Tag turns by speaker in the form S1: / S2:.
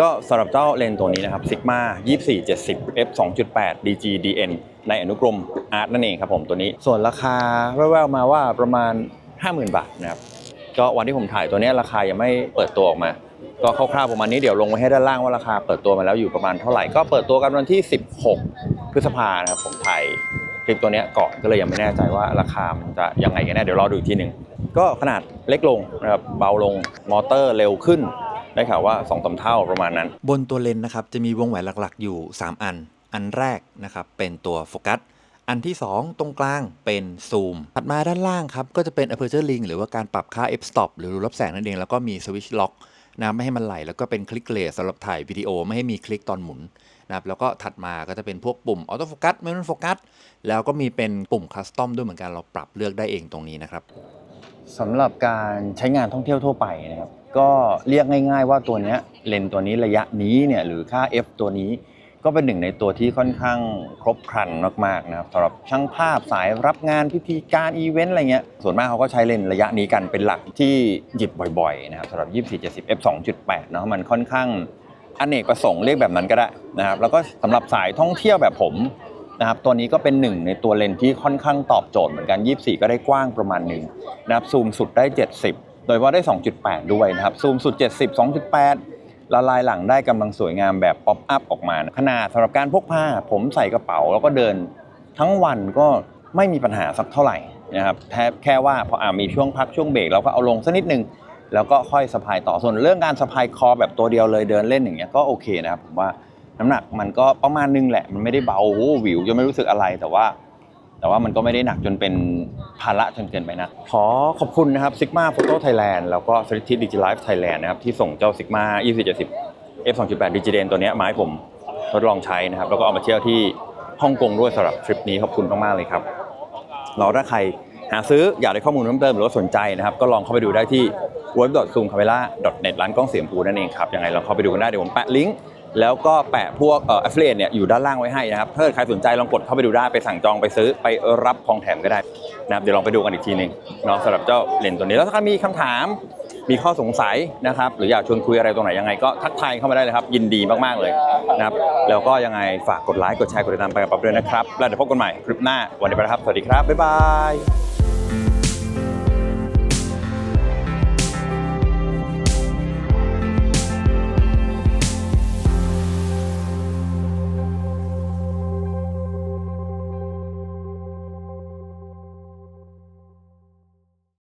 S1: ก็สำหรับเจ้าเลนส์ตัวนี้นะครับ Sigma 2470 f 2.8 DG DN ในอนุกรมอาร์ตนั่นเองครับผมตัวนี้ ส่วนราคาแว่วๆมาว่าประมาณ 50,000 บาทนะครับ ก็วันที่ผมถ่ายตัวนี้ราคายังไม่เปิดตัวออกมา ก็คร่าวๆประมาณนี้เดี๋ยวลงไว้ให้ด้านล่างว่าราคาเปิดตัวมาแล้วอยู่ประมาณเท่าไหร่ ก็เปิดตัวกันวันที่ 16 พฤษภานะครับผมถ่ายคลิปตัวนี้ก่อนก็เลยยังไม่แน่ใจว่าราคามันจะยังไงกันแน่เดี๋ยวรอดูอีกทีหนึ่งก็ขนาดเล็กลงนะครับเบาลงมอเตอร์เร็วขึ้น ได้ข่าวว่า2องสมเท่าประมาณนั้น
S2: บนตัวเลนส์นะครับจะมีวงแหวนหลักๆ อยู่ 3 อัน อันแรกนะครับเป็นตัวโฟกัสอันที่ 2 ตรงกลางเป็นซูม ถัดมาด้านล่างครับก็จะเป็น aperture ring หรือว่าการปรับค่า f stop หรือรูรับแสงนั่นเอง แล้วก็มี switch lock นะไม่ให้มันไหล แล้วก็เป็นคลิกเลสสำหรับถ่ายวิดีโอไม่ให้มีคลิกตอนหมุนนะครับแล้วก็ถัดมาก็จะเป็นพวกปุ่ม auto focus manual focus แล้วก็มีเป็นปุ่ม custom ด้วยเหมือนกันเราปรับเลือกได้เองตรงนี้นะครับ
S1: สำหรับการใช้งานท่องเที่ยวทั่วไปนะครับ ก็เรียกง่าย ๆ ว่าตัวเนี้ยเลนส์ตัวนี้ระยะนี้เนี่ยหรือค่า f ตัวนี้ก็เป็นหนึ่งในตัวที่ค่อนข้างครบครันมากๆนะครับสำหรับช่างภาพสายรับงานพิธีการอีเวนต์อะไรเงี้ยส่วนมากเขาก็ใช้เลนส์ระยะนี้กันเป็นหลักที่หยิบบ่อยๆนะครับสำหรับ 2470 f 2.8เนาะมันค่อนข้างอเนกประสงค์เรียกแบบนั้นก็ได้นะครับแล้วก็สำหรับสายท่องเที่ยวแบบผม นะครับตัวนี้ก็เป็นหนึ่งในตัวเลนส์ที่ค่อนข้างตอบโจทย์เหมือนกัน 24 ก็ได้กว้างประมาณหนึ่งนะครับซูมสุดได้ 70 โดยเฉพาได้ 2.8 ด้วยนะครับซูมสุด 70 2.8 ละลายหลังได้กำลังสวยงามแบบป๊อปอัพออกมา ขนาดสำหรับการพกพาผมใส่กระเป๋าแล้วก็เดินทั้งวันก็ไม่มีปัญหาสักเท่าไหร่นะครับแค่แค่ว่าพออามีช่วงพักช่วงเบรกเราก็เอาลงสักนิดนึงแล้วก็ค่อยสะพายต่อส่วนเรื่องการสะพายคอแบบตัวเดียวเลยเดินเล่นอย่างเงี้ยก็โอเคนะครับผมว่า น้ำหนักมันก็ประมาณนึงแหละ มันไม่ได้เบาโอ้หวิวจนไม่รู้สึกอะไรแต่ว่า แต่ว่ามันก็ไม่ได้หนักจนเป็นภาระจนเกินไปนะ ขอขอบคุณนะครับ Sigma Photo Thailand แล้วก็ s t r i t Digi Life Thailand นะครับ ที่ส่งเจ้า Sigma 2470 f 2.8 Digi Den ตัวนี้มาให้ผมทดลองใช้นะครับ แล้วก็เอามาเที่ยวที่ฮ่องกงด้วยสำหรับทริปนี้ขอบคุณมากๆเลยครับเราถ้าใครหาซื้ออยากได้ข้อมูลเพิ่มเติมหรือว่าสนใจนะครับ ก็ลองเข้าไปดูได้ที่ web.zoomcamera.net ร้านกล้องเสียงพูนั่นเองครับยังไงลองเข้าไปดูกันได้เดี๋ยวผมแปะลิงก์ แล้วก็แปะพวกเอ่อ affiliate เนี่ยอยู่ด้านล่างไว้ให้นะครับถ้าเกิดใครสนใจลองกดเข้าไปดูได้ไปสั่งจองไปซื้อไปรับของแถมก็ได้นะครับเดี๋ยวลองไปดูกันอีกทีหนึงเนาะสำหรับเจ้าเลนส์ตัวนี้แล้วถ้าใครมีคำถาม มีข้อสงสัยนะครับ หรืออยากชวนคุยอะไรตรงไหนยังไงก็ทักทายเข้ามาได้เลยครับ ยินดีมากๆเลยนะครับแล้วก็ยังไงฝากกดไลค์กดแชร์กดติดตามไปกับป๊อปด้วยนะครับ แล้วเดี๋ยวพบกันใหม่คลิปหน้าวันนี้ไปแล้วครับ สวัสดีครับบ๊ายบาย